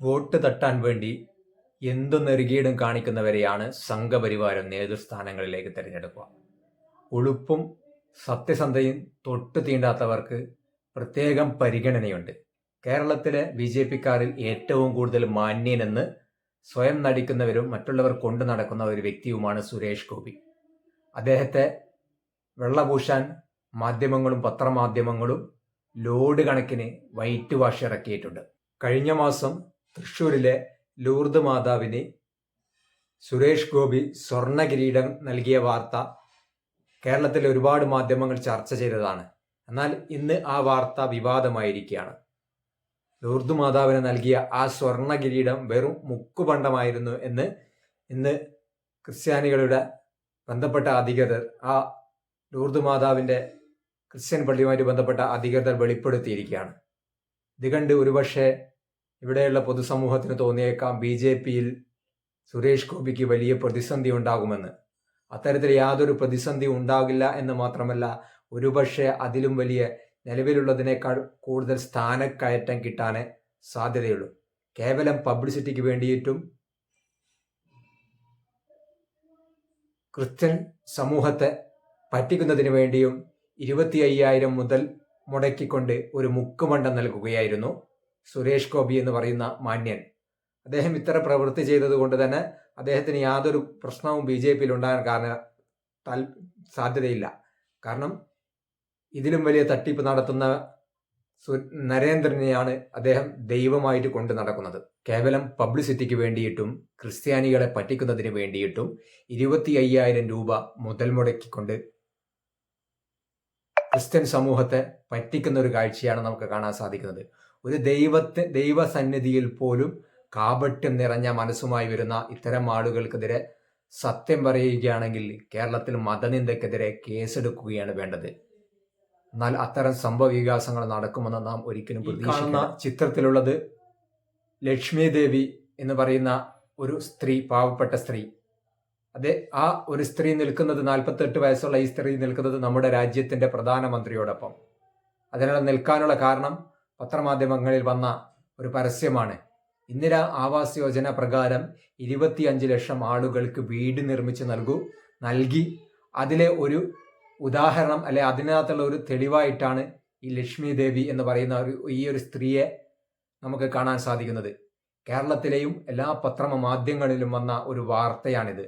Vote തട്ടാൻ വേണ്ടി എന്തു നെറുകീടും കാണിക്കുന്നവരെയാണ് സംഘപരിവാരം നേതൃസ്ഥാനങ്ങളിലേക്ക് തിരഞ്ഞെടുക്കുക. ഉളുപ്പും സത്യസന്ധയും തൊട്ടു തീണ്ടാത്തവർക്ക് പ്രത്യേകം പരിഗണനയുണ്ട്. കേരളത്തിലെ ബി ജെ പിക്കാരിൽ ഏറ്റവും കൂടുതൽ മാന്യനെന്ന് സ്വയം നടിക്കുന്നവരും മറ്റുള്ളവർ കൊണ്ടു നടക്കുന്ന ഒരു വ്യക്തിയുമാണ് സുരേഷ് ഗോപി. അദ്ദേഹത്തെ വെള്ളപൂശാൻ മാധ്യമങ്ങളും പത്രമാധ്യമങ്ങളും ലോഡ് കണക്കിന് വൈറ്റ് വാഷ് ഇറക്കിയിട്ടുണ്ട്. കഴിഞ്ഞ മാസം തൃശ്ശൂരിലെ ലൂർദ് മാതാവിന് സുരേഷ് ഗോപി സ്വർണ കിരീടം നൽകിയ വാർത്ത കേരളത്തിലെ ഒരുപാട് മാധ്യമങ്ങൾ ചർച്ച ചെയ്തതാണ്. എന്നാൽ ഇന്ന് ആ വാർത്ത വിവാദമായിരിക്കുകയാണ്. ലൂർദ് മാതാവിന് നൽകിയ ആ സ്വർണ കിരീടം വെറും മുക്കുപണ്ടമായിരുന്നു എന്ന് ഇന്ന് ക്രിസ്ത്യാനികളുടെ ബന്ധപ്പെട്ട അധികൃതർ ആ ലൂർദ് മാതാവിന്റെ ക്രിസ്ത്യൻ പള്ളിയുമായിട്ട് ബന്ധപ്പെട്ട അധികൃതർ വെളിപ്പെടുത്തിയിരിക്കുകയാണ്. ഇത് കണ്ട് ഒരുപക്ഷെ ഇവിടെയുള്ള പൊതുസമൂഹത്തിന് തോന്നിയേക്കാം ബി ജെ പിയിൽ സുരേഷ് ഗോപിക്ക് വലിയ പ്രതിസന്ധി ഉണ്ടാകുമെന്ന്. അത്തരത്തിൽ യാതൊരു പ്രതിസന്ധി ഉണ്ടാകില്ല എന്ന് മാത്രമല്ല ഒരുപക്ഷെ അതിലും വലിയ നിലവിലുള്ളതിനേക്കാൾ കൂടുതൽ സ്ഥാനക്കയറ്റം കിട്ടാനേ സാധ്യതയുള്ളൂ. കേവലം പബ്ലിസിറ്റിക്ക് വേണ്ടിയിട്ടും ക്രിസ്ത്യൻ സമൂഹത്തെ പറ്റിക്കുന്നതിന് വേണ്ടിയും ഇരുപത്തി അയ്യായിരം മുതൽ മുടക്കിക്കൊണ്ട് ഒരു മുക്കുമണ്ടം നൽകുകയായിരുന്നു. സുരേഷ് ഗോപി എന്ന് പറയുന്ന മാന്യൻ. അദ്ദേഹം ഇത്ര പ്രവൃത്തി ചെയ്തതുകൊണ്ട് തന്നെ അദ്ദേഹത്തിന് യാതൊരു പ്രശ്നവും ബി ജെ പിയിൽ ഉണ്ടാകാൻ കാരണം താൽ സാധ്യതയില്ല. കാരണം ഇതിലും വലിയ തട്ടിപ്പ് നടത്തുന്ന നരേന്ദ്രനെയാണ് അദ്ദേഹം ദൈവമായിട്ട് കൊണ്ട് നടക്കുന്നത്. കേവലം പബ്ലിസിറ്റിക്ക് വേണ്ടിയിട്ടും ക്രിസ്ത്യാനികളെ പറ്റിക്കുന്നതിന് വേണ്ടിയിട്ടും ഇരുപത്തി അയ്യായിരം രൂപ മുതൽ മുടക്കിക്കൊണ്ട് ക്രിസ്ത്യൻ സമൂഹത്തെ പറ്റിക്കുന്ന ഒരു കാഴ്ചയാണ് നമുക്ക് കാണാൻ സാധിക്കുന്നത്. ഒരു ദൈവത്തെ ദൈവസന്നിധിയിൽ പോലും കാപട്യം നിറഞ്ഞ മനസ്സുമായി വരുന്ന ഇത്തരം ആളുകൾക്കെതിരെ സത്യം പറയുകയാണെങ്കിൽ കേരളത്തിൽ മതനിന്ദക്കെതിരെ കേസെടുക്കുകയാണ് വേണ്ടത്. എന്നാൽ അത്തരം സംഭവ വികാസങ്ങൾ നടക്കുമെന്ന് നാം ഒരിക്കലും പ്രതീക്ഷിക്കുന്ന ചിത്രത്തിലുള്ളത് ലക്ഷ്മി ദേവി എന്ന് പറയുന്ന ഒരു സ്ത്രീ പാവപ്പെട്ട സ്ത്രീ. അതെ ആ ഒരു സ്ത്രീ നിൽക്കുന്നത് നാൽപ്പത്തെട്ട് വയസ്സുള്ള ഈ സ്ത്രീ നിൽക്കുന്നത് നമ്മുടെ രാജ്യത്തിന്റെ പ്രധാനമന്ത്രിയോടൊപ്പം. അതിനുള്ള നിൽക്കാനുള്ള കാരണം പത്രമാധ്യമങ്ങളിൽ വന്ന ഒരു പരസ്യമാണ്. ഇന്ദിര ആവാസ് യോജന പ്രകാരം ഇരുപത്തിയഞ്ച് ലക്ഷം ആളുകൾക്ക് വീട് നിർമ്മിച്ച് നൽകൂ. നൽകി അതിലെ ഒരു ഉദാഹരണം അല്ലെ അതിനകത്തുള്ള ഒരു തെളിവായിട്ടാണ് ഈ ലക്ഷ്മി ദേവി എന്ന് പറയുന്ന ഒരു ഈ ഒരു സ്ത്രീയെ നമുക്ക് കാണാൻ സാധിക്കുന്നത്. കേരളത്തിലെയും എല്ലാ പത്രമാധ്യമങ്ങളിലും വന്ന ഒരു വാർത്തയാണിത്.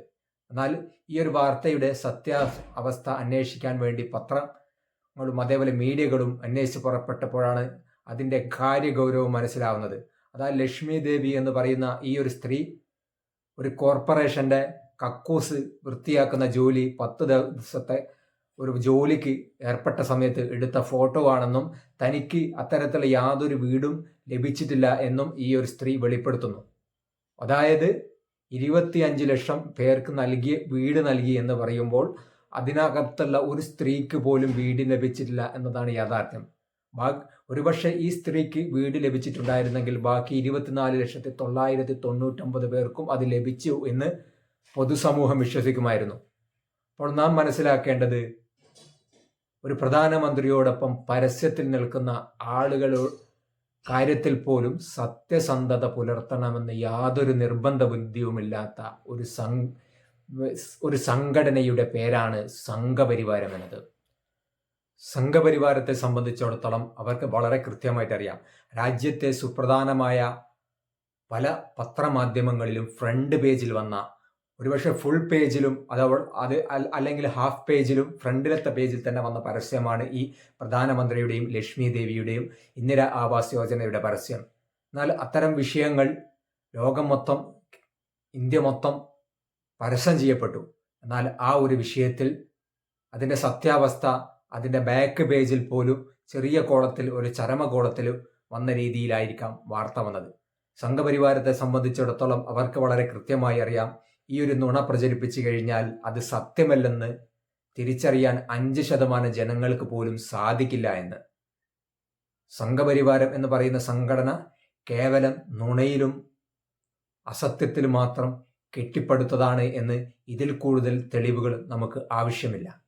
എന്നാൽ ഈ ഒരു വാർത്തയുടെ സത്യ അവസ്ഥ അന്വേഷിക്കാൻ വേണ്ടി പത്രങ്ങളും അതേപോലെ മീഡിയകളും അന്വേഷിച്ച് പുറപ്പെട്ടപ്പോഴാണ് അതിന്റെ കാര്യഗൗരവം മനസ്സിലാവുന്നത്. അതാ ലക്ഷ്മി ദേവി എന്ന് പറയുന്ന ഈ ഒരു സ്ത്രീ ഒരു കോർപ്പറേഷന്റെ കക്കൂസ് വൃത്തിയാക്കുന്ന ജോലി പത്ത് ദിവസത്തെ ഒരു ജോലിക്ക് ഏർപ്പെട്ട സമയത്ത് എടുത്ത ഫോട്ടോ ആണെന്നും തനിക്ക് അത്തരത്തിലുള്ള യാതൊരു വീടും ലഭിച്ചിട്ടില്ല എന്നും ഈ ഒരു സ്ത്രീ വെളിപ്പെടുത്തുന്നു. അതായത് ഇരുപത്തിയഞ്ച് ലക്ഷം പേർക്ക് നൽകി വീട് നൽകി എന്ന് പറയുമ്പോൾ അതിനകത്തുള്ള ഒരു സ്ത്രീക്ക് പോലും വീട് ലഭിച്ചിട്ടില്ല എന്നതാണ് യാഥാർത്ഥ്യം. ഒരുപക്ഷെ ഈ സ്ത്രീക്ക് വീട് ലഭിച്ചിട്ടുണ്ടായിരുന്നെങ്കിൽ ബാക്കി ഇരുപത്തിനാല് ലക്ഷത്തി തൊള്ളായിരത്തി തൊണ്ണൂറ്റൊമ്പത് പേർക്കും അത് ലഭിച്ചു എന്ന് പൊതുസമൂഹം വിശ്വസിക്കുമായിരുന്നു. അപ്പോൾ നാം മനസ്സിലാക്കേണ്ടത് ഒരു പ്രധാനമന്ത്രിയോടൊപ്പം പരസ്യത്തിൽ നിൽക്കുന്ന ആളുകൾ കാര്യത്തിൽ പോലും സത്യസന്ധത പുലർത്തണമെന്ന് യാതൊരു നിർബന്ധ ബുദ്ധിയുമില്ലാത്ത ഒരു ഒരു സംഘടനയുടെ പേരാണ് സംഘപരിവാരം എന്നത്. സംഘപരിവാരത്തെ സംബന്ധിച്ചിടത്തോളം അവർക്ക് വളരെ കൃത്യമായിട്ട് അറിയാം രാജ്യത്തെ സുപ്രധാനമായ പല പത്രമാധ്യമങ്ങളിലും ഫ്രണ്ട് പേജിൽ വന്ന ഒരുപക്ഷെ ഫുൾ പേജിലും അത് അത് അല്ലെങ്കിൽ ഹാഫ് പേജിലും ഫ്രണ്ടിലത്തെ പേജിൽ തന്നെ വന്ന പരസ്യമാണ് ഈ പ്രധാനമന്ത്രിയുടെയും ലക്ഷ്മി ദേവിയുടെയും ഇന്ദിര ആവാസ് യോജനയുടെ പരസ്യം. എന്നാൽ അത്തരം വിഷയങ്ങൾ ലോകം മൊത്തം ഇന്ത്യ മൊത്തം പരസ്യം ചെയ്യപ്പെട്ടു. എന്നാൽ ആ ഒരു വിഷയത്തിൽ അതിന്റെ സത്യാവസ്ഥ അതിന്റെ ബാക്ക് പേജിൽ പോലും ചെറിയ കോളത്തിൽ ഒരു ചരമകോളത്തിൽ വന്ന രീതിയിലായിരിക്കാം വാർത്ത വന്നത്. സംഘപരിവാരത്തെ സംബന്ധിച്ചിടത്തോളം അവർക്ക് വളരെ കൃത്യമായി അറിയാം. ഈ ഒരു നുണ പ്രചരിപ്പിച്ചു കഴിഞ്ഞാൽ അത് സത്യമല്ലെന്ന് തിരിച്ചറിയാൻ അഞ്ച് ശതമാനം ജനങ്ങൾക്ക് പോലും സാധിക്കില്ല എന്ന്. സംഘപരിവാരം എന്ന് പറയുന്ന സംഘടന കേവലം നുണയിലും അസത്യത്തിലും മാത്രം കെട്ടിപ്പടുത്തതാണ് എന്ന് ഇതിൽ കൂടുതൽ തെളിവുകൾ നമുക്ക് ആവശ്യമില്ല.